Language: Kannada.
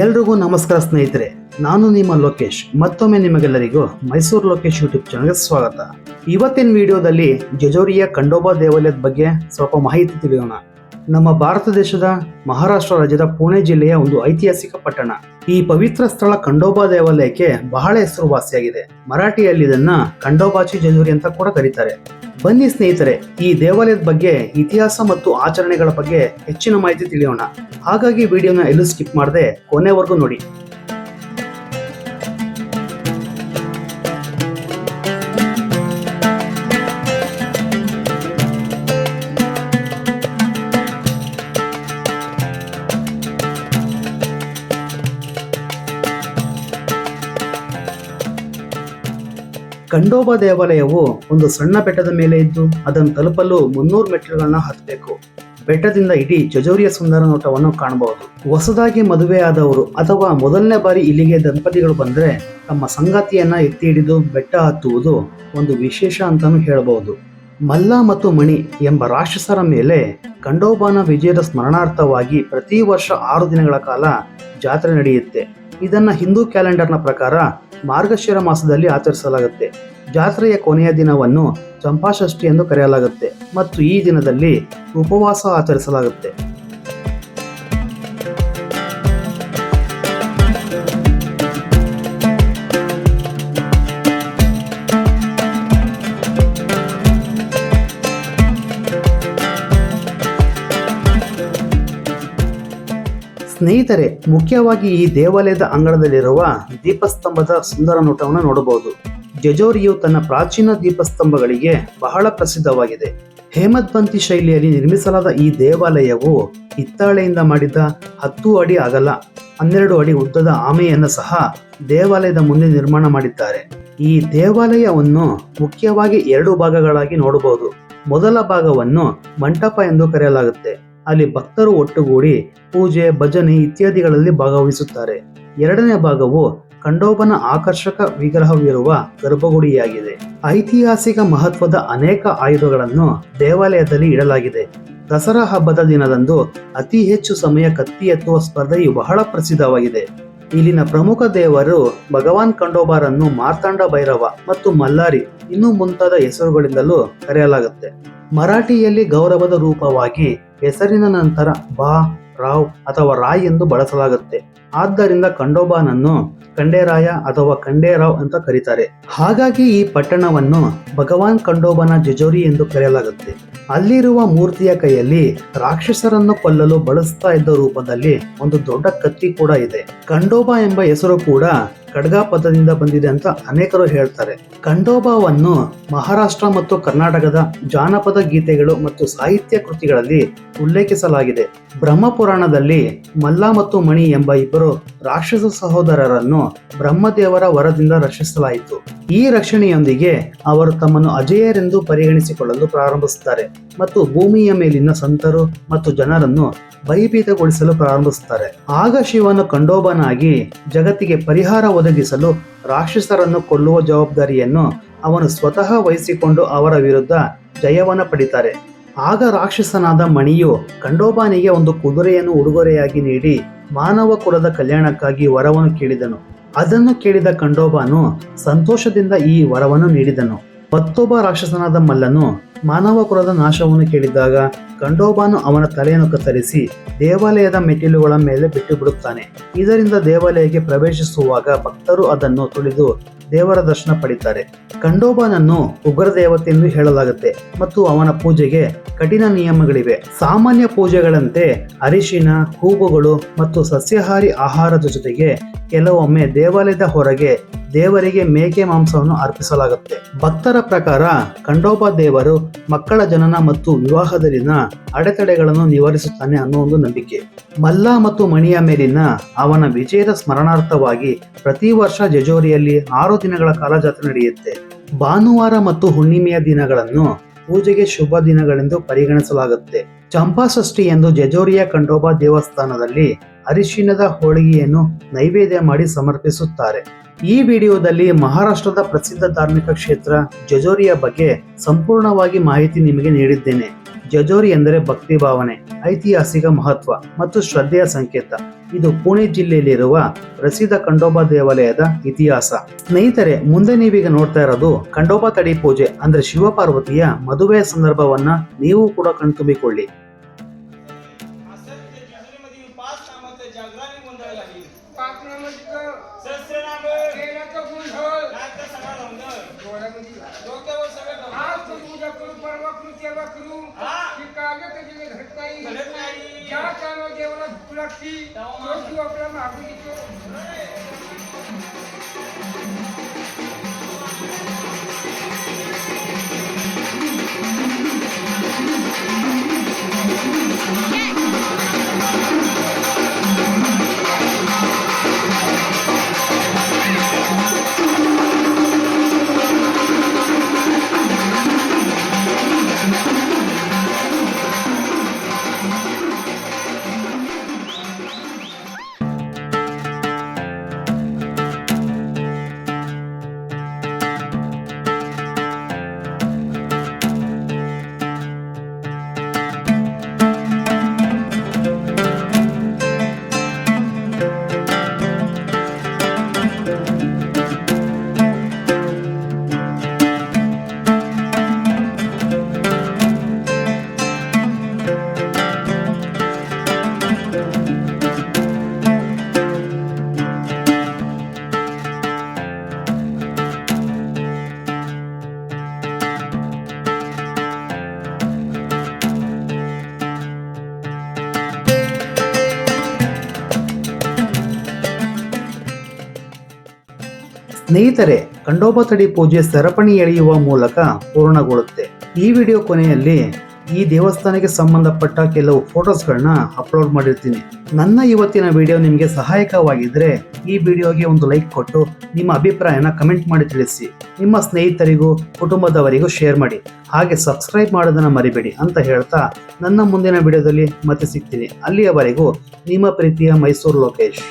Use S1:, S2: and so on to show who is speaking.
S1: ಎಲ್ರಿಗೂ ನಮಸ್ಕಾರ ಸ್ನೇಹಿತರೆ, ನಾನು ನಿಮ್ಮ ಲೋಕೇಶ್. ಮತ್ತೊಮ್ಮೆ ನಿಮಗೆಲ್ಲರಿಗೂ ಮೈಸೂರು ಲೋಕೇಶ್ ಯೂಟ್ಯೂಬ್ ಚಾನಲ್ಗೆ ಸ್ವಾಗತ. ಇವತ್ತಿನ ವಿಡಿಯೋದಲ್ಲಿ ಜಜೋರಿಯ ಖಂಡೋಬಾ ದೇವಾಲಯದ ಬಗ್ಗೆ ಸ್ವಲ್ಪ ಮಾಹಿತಿ ತಿಳಿಯೋಣ. ನಮ್ಮ ಭಾರತ ದೇಶದ ಮಹಾರಾಷ್ಟ್ರ ರಾಜ್ಯದ ಪುಣೆ ಜಿಲ್ಲೆಯ ಒಂದು ಐತಿಹಾಸಿಕ ಪಟ್ಟಣ. ಈ ಪವಿತ್ರ ಸ್ಥಳ ಖಂಡೋಬಾ ದೇವಾಲಯಕ್ಕೆ ಬಹಳ ಹೆಸರುವಾಸಿಯಾಗಿದೆ. ಮರಾಠಿಯಲ್ಲಿ ಇದನ್ನ ಖಂಡೋಬಾಚಿ ಜಂಜೂರಿ ಅಂತ ಕೂಡ ಕರೀತಾರೆ. ಬನ್ನಿ ಸ್ನೇಹಿತರೆ, ಈ ದೇವಾಲಯದ ಬಗ್ಗೆ ಇತಿಹಾಸ ಮತ್ತು ಆಚರಣೆಗಳ ಬಗ್ಗೆ ಹೆಚ್ಚಿನ ಮಾಹಿತಿ ತಿಳಿಯೋಣ. ಹಾಗಾಗಿ ವಿಡಿಯೋನ ಎಲ್ಲೂ ಸ್ಕಿಪ್ ಮಾಡದೆ ಕೊನೆವರೆಗೂ ನೋಡಿ. ಖಂಡೋಬಾ ದೇವಾಲಯವು ಒಂದು ಸಣ್ಣ ಬೆಟ್ಟದ ಮೇಲೆ ಇದ್ದು ಅದನ್ನು ತಲುಪಲು ಮುನ್ನೂರು ಮೆಟ್ಟಿಲುಗಳನ್ನ ಹತ್ತಬೇಕು ಬೆಟ್ಟದಿಂದ ಇಡೀ ಜಜೋರಿಯ ಸುಂದರ ನೋಟವನ್ನು ಕಾಣಬಹುದು. ಹೊಸದಾಗಿ ಮದುವೆಯಾದವರು ಅಥವಾ ಮೊದಲನೇ ಬಾರಿ ಇಲ್ಲಿಗೆ ದಂಪತಿಗಳು ಬಂದರೆ ತಮ್ಮ ಸಂಗಾತಿಯನ್ನ ಎತ್ತಿ ಹಿಡಿದು ಬೆಟ್ಟ ಹತ್ತುವುದು ಒಂದು ವಿಶೇಷ ಅಂತಾನು ಹೇಳಬಹುದು. ಮಲ್ಲ ಮತ್ತು ಮಣಿ ಎಂಬ ರಾಕ್ಷಸರ ಮೇಲೆ ಖಂಡೋಬಾನ ವಿಜಯದ ಸ್ಮರಣಾರ್ಥವಾಗಿ ಪ್ರತಿ ವರ್ಷ ಆರು ದಿನಗಳ ಕಾಲ ಜಾತ್ರೆ ನಡೆಯುತ್ತೆ. ಇದನ್ನ ಹಿಂದೂ ಕ್ಯಾಲೆಂಡರ್ನ ಪ್ರಕಾರ ಮಾರ್ಗಶಿರ ಮಾಸದಲ್ಲಿ ಆಚರಿಸಲಾಗುತ್ತೆ. ಜಾತ್ರೆಯ ಕೊನೆಯ ದಿನವನ್ನು ಚಂಪಾಷಷ್ಠಿ ಎಂದು ಕರೆಯಲಾಗುತ್ತೆ ಮತ್ತು ಈ ದಿನದಲ್ಲಿ ಉಪವಾಸ ಆಚರಿಸಲಾಗುತ್ತೆ. ಸ್ನೇಹಿತರೆ, ಮುಖ್ಯವಾಗಿ ಈ ದೇವಾಲಯದ ಅಂಗಳದಲ್ಲಿರುವ ದೀಪಸ್ತಂಭದ ಸುಂದರ ನೋಟವನ್ನು ನೋಡಬಹುದು. ಜಜೋರಿಯು ತನ್ನ ಪ್ರಾಚೀನ ದೀಪಸ್ತಂಭಗಳಿಗೆ ಬಹಳ ಪ್ರಸಿದ್ಧವಾಗಿದೆ. ಹೇಮದ್ಪಂತಿ ಶೈಲಿಯಲ್ಲಿ ನಿರ್ಮಿಸಲಾದ ಈ ದೇವಾಲಯವು ಹಿತ್ತಾಳೆಯಿಂದ ಮಾಡಿದ ಹತ್ತು ಅಡಿ ಅಗಲ, ಹನ್ನೆರಡು ಅಡಿ ಉದ್ದದ ಆಮೆಯನ್ನು ಸಹ ದೇವಾಲಯದ ಮುಂದೆ ನಿರ್ಮಾಣ ಮಾಡಿದ್ದಾರೆ. ಈ ದೇವಾಲಯವನ್ನು ಮುಖ್ಯವಾಗಿ ಎರಡು ಭಾಗಗಳಾಗಿ ನೋಡಬಹುದು. ಮೊದಲ ಭಾಗವನ್ನು ಮಂಟಪ ಎಂದು ಕರೆಯಲಾಗುತ್ತೆ. ಅಲ್ಲಿ ಭಕ್ತರು ಒಟ್ಟುಗೂಡಿ ಪೂಜೆ, ಭಜನೆ ಇತ್ಯಾದಿಗಳಲ್ಲಿ ಭಾಗವಹಿಸುತ್ತಾರೆ. ಎರಡನೇ ಭಾಗವು ಖಂಡೋಬನ ಆಕರ್ಷಕ ವಿಗ್ರಹವಿರುವ ಗರ್ಭಗುಡಿಯಾಗಿದೆ. ಐತಿಹಾಸಿಕ ಮಹತ್ವದ ಅನೇಕ ಆಯುಧಗಳನ್ನು ದೇವಾಲಯದಲ್ಲಿ ಇಡಲಾಗಿದೆ. ದಸರಾ ಹಬ್ಬದ ದಿನದಂದು ಅತಿ ಹೆಚ್ಚು ಸಮಯ ಕತ್ತಿ ಎತ್ತುವ ಸ್ಪರ್ಧೆಯು ಬಹಳ ಪ್ರಸಿದ್ಧವಾಗಿದೆ. ಇಲ್ಲಿನ ಪ್ರಮುಖ ದೇವರು ಭಗವಾನ್ ಖಂಡೋಬಾರನ್ನು ಮಾರ್ತಾಂಡ ಭೈರವ ಮತ್ತು ಮಲ್ಲಾರಿ ಇನ್ನೂ ಮುಂತಾದ ಹೆಸರುಗಳಿಂದಲೂ ಕರೆಯಲಾಗುತ್ತೆ. ಮರಾಠಿಯಲ್ಲಿ ಗೌರವದ ರೂಪವಾಗಿ ಹೆಸರಿನ ನಂತರ ಬಾ, ರಾವ್ ಅಥವಾ ರಾಯ್ ಎಂದು ಬಳಸಲಾಗುತ್ತೆ. ಆದ್ದರಿಂದ ಖಂಡೋಬಾನನ್ನು ಖಂಡೇರಾಯ ಅಥವಾ ಖಂಡೇರಾವ್ ಅಂತ ಕರೀತಾರೆ. ಹಾಗಾಗಿ ಈ ಪಟ್ಟಣವನ್ನು ಭಗವಾನ್ ಖಂಡೋಬನ ಜಜೋರಿ ಎಂದು ಕರೆಯಲಾಗುತ್ತೆ. ಅಲ್ಲಿರುವ ಮೂರ್ತಿಯ ಕೈಯಲ್ಲಿ ರಾಕ್ಷಸರನ್ನು ಕೊಲ್ಲಲು ಬಳಸ್ತಾ ಇದ್ದ ರೂಪದಲ್ಲಿ ಒಂದು ದೊಡ್ಡ ಕತ್ತಿ ಕೂಡ ಇದೆ. ಖಂಡೋಬಾ ಎಂಬ ಹೆಸರು ಕೂಡ ಖಡ್ಗ ಪದದಿಂದ ಬಂದಿದೆ ಅಂತ ಅನೇಕರು ಹೇಳ್ತಾರೆ. ಖಂಡೋಬಾವನ್ನು ಮಹಾರಾಷ್ಟ್ರ ಮತ್ತು ಕರ್ನಾಟಕದ ಜಾನಪದ ಗೀತೆಗಳು ಮತ್ತು ಸಾಹಿತ್ಯ ಕೃತಿಗಳಲ್ಲಿ ಉಲ್ಲೇಖಿಸಲಾಗಿದೆ. ಬ್ರಹ್ಮಪುರಾಣದಲ್ಲಿ ಮಲ್ಲ ಮತ್ತು ಮಣಿ ಎಂಬ ಇಬ್ಬರು ರಾಕ್ಷಸ ಸಹೋದರರನ್ನು ಬ್ರಹ್ಮದೇವರ ವರದಿಂದ ರಕ್ಷಿಸಲಾಯಿತು. ಈ ರಕ್ಷಣೆಯೊಂದಿಗೆ ಅವರು ತಮ್ಮನ್ನು ಅಜೇಯರೆಂದು ಪರಿಗಣಿಸಿಕೊಳ್ಳಲು ಪ್ರಾರಂಭಿಸುತ್ತಾರೆ ಮತ್ತು ಭೂಮಿಯ ಮೇಲಿನ ಸಂತರು ಮತ್ತು ಜನರನ್ನು ಭಯಭೀತಗೊಳಿಸಲು ಪ್ರಾರಂಭಿಸುತ್ತಾರೆ. ಆಗ ಶಿವನು ಕಂಡೋಬನಾಗಿ ಜಗತ್ತಿಗೆ ಪರಿಹಾರ ಒದಗಿಸಲು ರಾಕ್ಷಸರನ್ನು ಕೊಲ್ಲುವ ಜವಾಬ್ದಾರಿಯನ್ನು ಅವನು ಸ್ವತಃ ವಹಿಸಿಕೊಂಡು ಅವರ ವಿರುದ್ಧ ಜಯವನ್ನು ಪಡಿತಾರೆ. ಆಗ ರಾಕ್ಷಸನಾದ ಮಣಿಯು ಕಂಡೋಬಾನಿಗೆ ಒಂದು ಕುದುರೆಯನ್ನು ಉಡುಗೊರೆಯಾಗಿ ನೀಡಿ ಮಾನವ ಕುಲದ ಕಲ್ಯಾಣಕ್ಕಾಗಿ ವರವನ್ನು ಕೇಳಿದನು. ಅದನ್ನು ಕೇಳಿದ ಕಂಡೋಬಾನು ಸಂತೋಷದಿಂದ ಈ ವರವನ್ನು ನೀಡಿದನು. ಮತ್ತೊಬ್ಬ ರಾಕ್ಷಸನಾದ ಮಲ್ಲನು ಮಾನವ ಕುಲದ ನಾಶವನ್ನು ಕೇಳಿದಾಗ ಕಂಡೋಬಾನು ಅವನ ತಲೆಯನ್ನು ಕತ್ತರಿಸಿ ದೇವಾಲಯದ ಮೆಟ್ಟಿಲುಗಳ ಮೇಲೆ ಬಿಟ್ಟು ಬಿಡುತ್ತಾನೆ ಇದರಿಂದ ದೇವಾಲಯಕ್ಕೆ ಪ್ರವೇಶಿಸುವಾಗ ಭಕ್ತರು ಅದನ್ನು ತುಳಿದು ದೇವರ ದರ್ಶನ ಪಡಿತಾರೆ. ಖಂಡೋಬನನ್ನು ಉಗ್ರ ದೇವತೆ ಎಂದು ಹೇಳಲಾಗುತ್ತೆ ಮತ್ತು ಅವನ ಪೂಜೆಗೆ ಕಠಿಣ ನಿಯಮಗಳಿವೆ. ಸಾಮಾನ್ಯ ಪೂಜೆಗಳಂತೆ ಅರಿಶಿನ, ಹೂವುಗಳು ಮತ್ತು ಸಸ್ಯಾಹಾರಿ ಆಹಾರದ ಜೊತೆಗೆ ಕೆಲವೊಮ್ಮೆ ದೇವಾಲಯದ ಹೊರಗೆ ದೇವರಿಗೆ ಮೇಕೆ ಮಾಂಸವನ್ನು ಅರ್ಪಿಸಲಾಗುತ್ತೆ. ಭಕ್ತರ ಪ್ರಕಾರ ಖಂಡೋಬ ದೇವರು ಮಕ್ಕಳ ಜನನ ಮತ್ತು ವಿವಾಹದಲ್ಲಿನ ಅಡೆತಡೆಗಳನ್ನು ನಿವಾರಿಸುತ್ತಾನೆ ಅನ್ನೋ ಒಂದು ನಂಬಿಕೆ. ಮಲ್ಲ ಮತ್ತು ಮಣಿಯ ಮೇಲಿನ ಅವನ ವಿಜಯದ ಸ್ಮರಣಾರ್ಥವಾಗಿ ಪ್ರತಿ ವರ್ಷ ಜಜೋರಿಯಲ್ಲಿ ಆರು ದಿನಗಳ ಕಾಲ ಜಾತ್ರೆ ನಡೆಯುತ್ತೆ. ಭಾನುವಾರ ಮತ್ತು ಹುಣ್ಣಿಮೆಯ ದಿನಗಳನ್ನು ಪೂಜೆಗೆ ಶುಭ ದಿನಗಳೆಂದು ಪರಿಗಣಿಸಲಾಗುತ್ತೆ. ಚಂಪಾಷಷ್ಠಿ ಎಂದು ಜಜೋರಿಯ ಖಂಡೋಬಾ ದೇವಸ್ಥಾನದಲ್ಲಿ ಅರಿಶಿನದ ಹೋಳಿಗೆಯನ್ನು ನೈವೇದ್ಯ ಮಾಡಿ ಸಮರ್ಪಿಸುತ್ತಾರೆ. ಈ ವಿಡಿಯೋದಲ್ಲಿ ಮಹಾರಾಷ್ಟ್ರದ ಪ್ರಸಿದ್ಧ ಧಾರ್ಮಿಕ ಕ್ಷೇತ್ರ ಜಜೋರಿಯ ಬಗ್ಗೆ ಸಂಪೂರ್ಣವಾಗಿ ಮಾಹಿತಿ ನಿಮಗೆ ನೀಡಿದ್ದೇನೆ. ಜಜೋರಿ ಎಂದರೆ ಭಕ್ತಿ ಭಾವನೆ, ಐತಿಹಾಸಿಕ ಮಹತ್ವ ಮತ್ತು ಶ್ರದ್ಧೆಯ ಸಂಕೇತ. ಇದು ಪುಣೆ ಜಿಲ್ಲೆಯಲ್ಲಿರುವ ಪ್ರಸಿದ್ಧ ಖಂಡೋಬಾ ದೇವಾಲಯದ ಇತಿಹಾಸ. ಸ್ನೇಹಿತರೆ, ಮುಂದೆ ನೀವೀಗ ನೋಡ್ತಾ ಇರೋದು ಖಂಡೋಬಾ ತಡಿ ಪೂಜೆ, ಅಂದ್ರೆ ಶಿವಪಾರ್ವತಿಯ ಮದುವೆಯ ಸಂದರ್ಭವನ್ನ ನೀವು ಕೂಡ ಕಣ್ತುಂಬಿಕೊಳ್ಳಿ.
S2: जेव्हा
S3: करू की कागद तिने घडत नाही. ज्या कामा देवाला भूक लागती तो तू आपला मागून
S1: ಸ್ನೇಹಿತರೆ ಖಂಡೋಪತಡಿ ತಡಿ ಪೂಜೆ ಸರಪಣಿ ಎಳೆಯುವ ಮೂಲಕ ಪೂರ್ಣಗೊಳ್ಳುತ್ತೆ. ಈ ವಿಡಿಯೋ ಕೊನೆಯಲ್ಲಿ ಈ ದೇವಸ್ಥಾನಕ್ಕೆ ಸಂಬಂಧಪಟ್ಟ ಕೆಲವು ಫೋಟೋಸ್ಗಳನ್ನ ಅಪ್ಲೋಡ್ ಮಾಡಿರ್ತೀನಿ. ನನ್ನ ಇವತ್ತಿನ ವಿಡಿಯೋ ನಿಮಗೆ ಸಹಾಯಕವಾಗಿದ್ರೆ ಈ ವಿಡಿಯೋಗೆ ಒಂದು ಲೈಕ್ ಕೊಟ್ಟು ನಿಮ್ಮ ಅಭಿಪ್ರಾಯನ ಕಮೆಂಟ್ ಮಾಡಿ ತಿಳಿಸಿ. ನಿಮ್ಮ ಸ್ನೇಹಿತರಿಗೂ, ಕುಟುಂಬದವರಿಗೂ ಶೇರ್ ಮಾಡಿ. ಹಾಗೆ ಸಬ್ಸ್ಕ್ರೈಬ್ ಮಾಡೋದನ್ನ ಮರಿಬೇಡಿ ಅಂತ ಹೇಳ್ತಾ ನನ್ನ ಮುಂದಿನ ವಿಡಿಯೋದಲ್ಲಿ ಮತ್ತೆ ಸಿಗ್ತೀನಿ. ಅಲ್ಲಿಯವರೆಗೂ ನಿಮ್ಮ ಪ್ರೀತಿಯ ಮೈಸೂರು ಲೋಕೇಶ್.